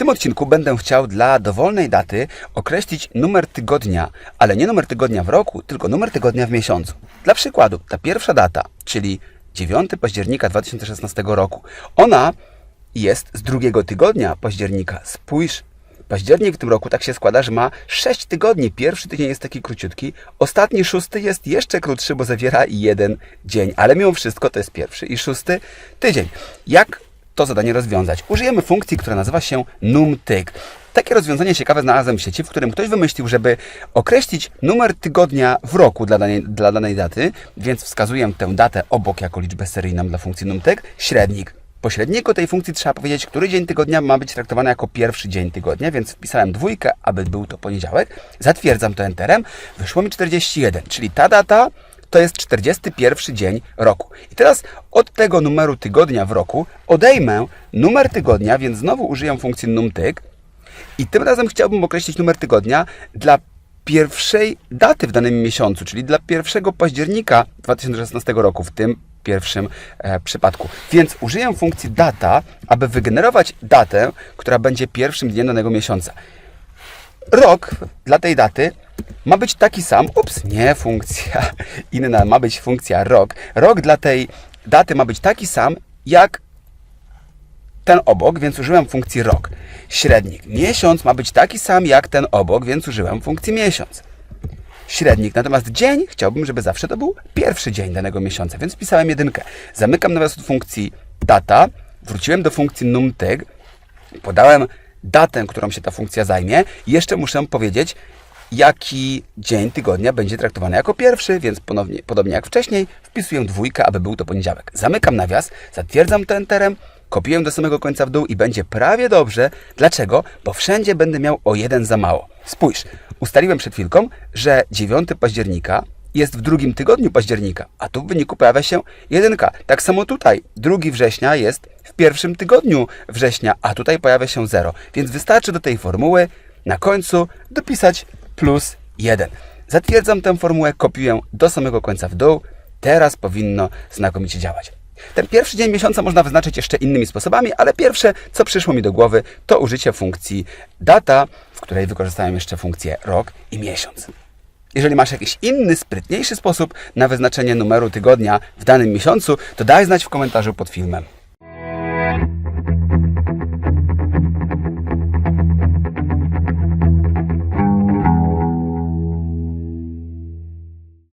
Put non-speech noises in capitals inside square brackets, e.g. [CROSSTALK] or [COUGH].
tym odcinku będę chciał dla dowolnej daty określić numer tygodnia, ale nie numer tygodnia w roku, tylko numer tygodnia w miesiącu. Dla przykładu, ta pierwsza data, czyli 9 października 2016 roku, ona jest z drugiego tygodnia października. Spójrz, październik w tym roku tak się składa, że ma 6 tygodni. Pierwszy tydzień jest taki króciutki, ostatni szósty jest jeszcze krótszy, bo zawiera jeden dzień, ale mimo wszystko to jest pierwszy i szósty tydzień. Jak to zadanie rozwiązać? Użyjemy funkcji, która nazywa się numtyk. Takie rozwiązanie ciekawe znalazłem w sieci, w którym ktoś wymyślił, żeby określić numer tygodnia w roku dla danej, dla danej daty, więc wskazuję tę datę obok jako liczbę seryjną dla funkcji numtyk, średnik. Po średniku tej funkcji trzeba powiedzieć, który dzień tygodnia ma być traktowany jako pierwszy dzień tygodnia, więc wpisałem dwójkę, aby był to poniedziałek. Zatwierdzam to enterem. Wyszło mi 41, czyli ta data to jest 41 dzień roku. I teraz od tego numeru tygodnia w roku odejmę numer tygodnia, więc znowu użyję funkcji numtyk i tym razem chciałbym określić numer tygodnia dla pierwszej daty w danym miesiącu, czyli dla 1 października 2016 roku w tym pierwszym e, przypadku. Więc użyję funkcji data, aby wygenerować datę, która będzie pierwszym dniem danego miesiąca. Rok dla tej daty ma być taki sam. Ups, nie funkcja [LAUGHS] inna, ma być funkcja rok. Rok dla tej daty ma być taki sam jak ten obok, więc użyłem funkcji rok. Średnik. Miesiąc ma być taki sam jak ten obok, więc użyłem funkcji miesiąc. Średnik. Natomiast dzień chciałbym, żeby zawsze to był pierwszy dzień danego miesiąca, więc wpisałem jedynkę. Zamykam nawias od funkcji data, wróciłem do funkcji numtyk, podałem datę, którą się ta funkcja zajmie jeszcze muszę powiedzieć, jaki dzień tygodnia będzie traktowany jako pierwszy, więc ponownie, podobnie jak wcześniej, wpisuję dwójkę, aby był to poniedziałek. Zamykam nawias, zatwierdzam to enterem, kopiuję do samego końca w dół i będzie prawie dobrze. Dlaczego? Bo wszędzie będę miał o jeden za mało. Spójrz, ustaliłem przed chwilką, że 9 października jest w drugim tygodniu października, a tu w wyniku pojawia się jedynka. Tak samo tutaj, 2 września jest w pierwszym tygodniu września, a tutaj pojawia się 0. Więc wystarczy do tej formuły na końcu dopisać plus 1. Zatwierdzam tę formułę, kopiuję do samego końca w dół. Teraz powinno znakomicie działać. Ten pierwszy dzień miesiąca można wyznaczyć jeszcze innymi sposobami, ale pierwsze, co przyszło mi do głowy, to użycie funkcji data, w której wykorzystałem jeszcze funkcję rok i miesiąc. Jeżeli masz jakiś inny, sprytniejszy sposób na wyznaczenie numeru tygodnia w danym miesiącu, to daj znać w komentarzu pod filmem.